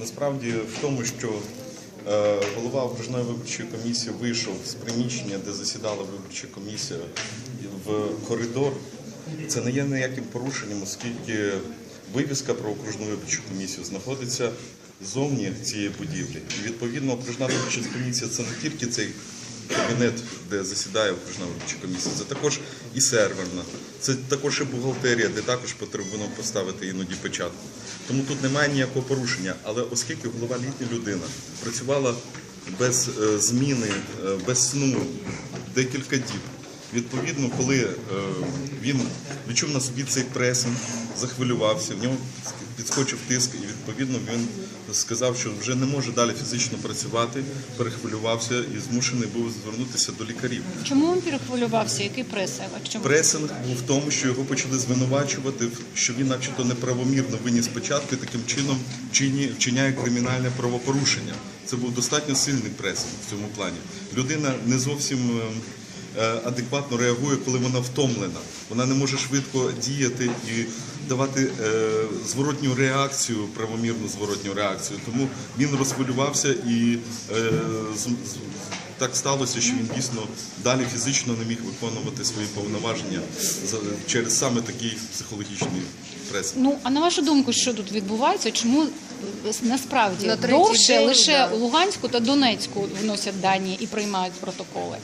насправді в тому, що е, голова окружної виборчої комісії вийшов з приміщення, де засідала виборча комісія, в коридор. Це не є ніяким порушенням, оскільки вивіска про окружну виборчу комісію знаходиться зовні цієї будівлі. І відповідно окружна виборча комісія це не тільки цей кабінет, де засідає окружна виборча комісія, це також і серверна, це також і бухгалтерія, де також потрібно поставити іноді печатку. Тому тут немає ніякого порушення. Але оскільки голова літня людина працювала без е, зміни, е, без сну декілька діб. Відповідно, коли е, він відчув на собі цей пресинг, захвилювався, в нього підскочив тиск, і відповідно він сказав, що вже не може далі фізично працювати, перехвилювався і змушений був звернутися до лікарів. Чому він перехвилювався? Який пресинг? Чому? Пресинг був в тому, що його почали звинувачувати, що він, начебто, неправомірно виніс печатки, таким чином вчиняє кримінальне правопорушення. Це був достатньо сильний пресинг в цьому плані. Людина не зовсім е, е, адекватно реагує, коли вона втомлена. Вона не може швидко діяти і давати е, зворотню реакцію, правомірну зворотню реакцію. Тому він розхвилювався і е, так сталося, що він дійсно далі фізично не міг виконувати свої повноваження через саме такий психологічний прес. Ну а на вашу думку, що тут відбувається? Чому насправді На довше день, лише да. у Луганську та Донецьку вносять дані і приймають протоколи?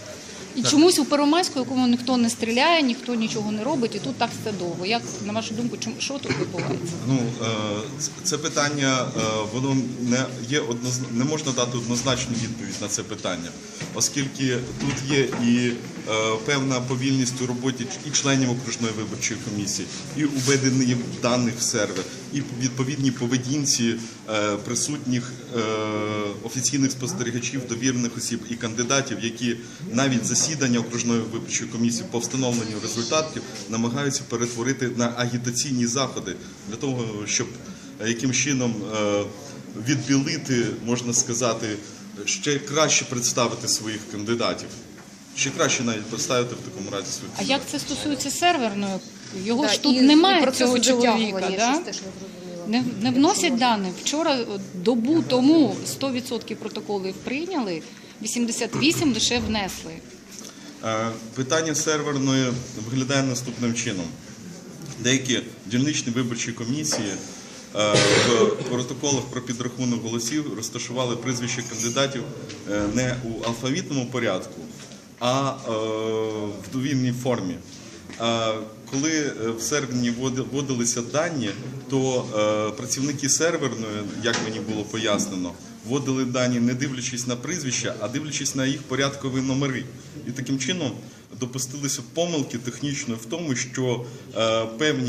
І чомусь у Первомайську, у якому ніхто не стріляє, ніхто нічого не робить, і тут так все довго. Як на вашу думку, чому що тут відбувається? Ну е, це- питання, е, воно не є однозна... не можна дати однозначну відповідь на це питання, оскільки тут є і е, певна повільність у роботі і членів окружної виборчої комісії, і у даних в сервер, і відповідній поведінці присутніх е, офіційних спостерігачів, довірених осіб і кандидатів, які навіть засідання окружної виборчої комісії по встановленню результатів намагаються перетворити на агітаційні заходи для того, щоб е, яким чином е, відбілити, можна сказати, ще краще представити своїх кандидатів. Ще краще навіть представити в такому разі своїх А як це стосується серверної? Його Да, ж тут і- немає і цього чоловіка, да? теж не зрозуміло. Не, не вносять дані. Вчора добу тому 100% протоколів прийняли, 88 лише внесли. Е, Питання серверної виглядає наступним чином. Деякі дільничні виборчі комісії е, в протоколах про підрахунок голосів розташували прізвища кандидатів е, не у алфавітному порядку, а е, в довільній формі. Коли е, в серпні вводилися дані, то е, працівники серверної, як мені було пояснено, вводили дані не дивлячись на прізвища, а дивлячись на їх порядкові номери. І таким чином допустилися помилки технічної в тому, що е, певні